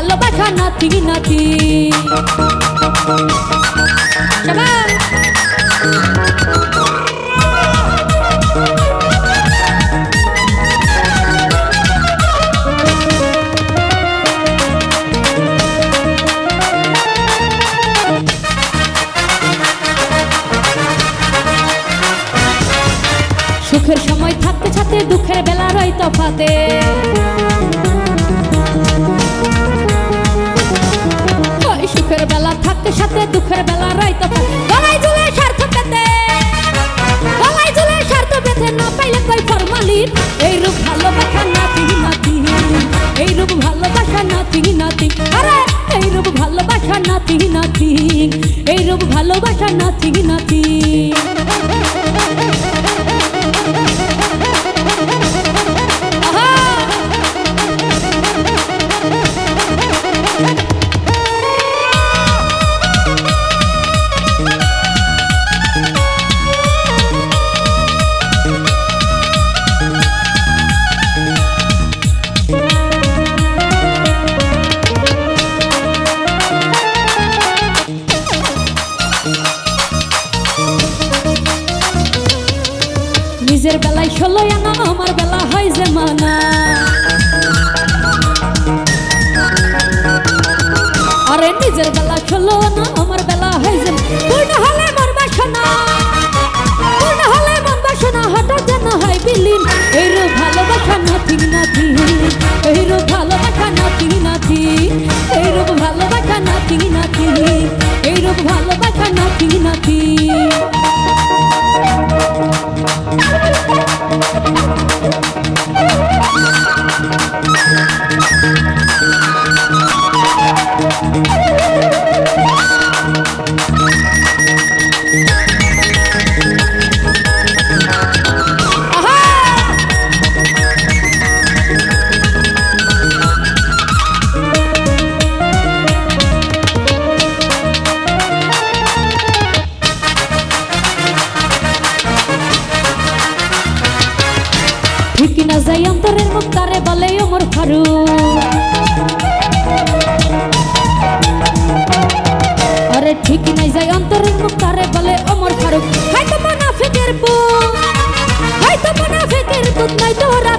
ভালোবাসা নাতি নাতি। সুখের সময় থাকতে থাকতে দুঃখের বেলা রই তফাতে। পাইলে কই ফরমালিন? এইরূপ ভালোবাসা নাতি নাতি। এইরূপ ভালোবাসা নাতি নাতি। আরে, এইরূপ ভালোবাসা নাতি নাতি। এইরূপ ভালোবাসা নাতি নাতি। আহা! নিজের বেলায় ষোলো আনা, আমার বেলা হয় যে মানা। আরে নিজের বেলা ষোলো আনা, আমার ঠিক না যাই অন্তরের মুক্তারে বলে ওমর ফারুক। আরে ঠিক নাই যাই অন্তরের মুক্তারে বলে ওমর ফারুক। হয়তো মুনাফিকের পুত, হয়তো মুনাফিকের পুত নাই তোরা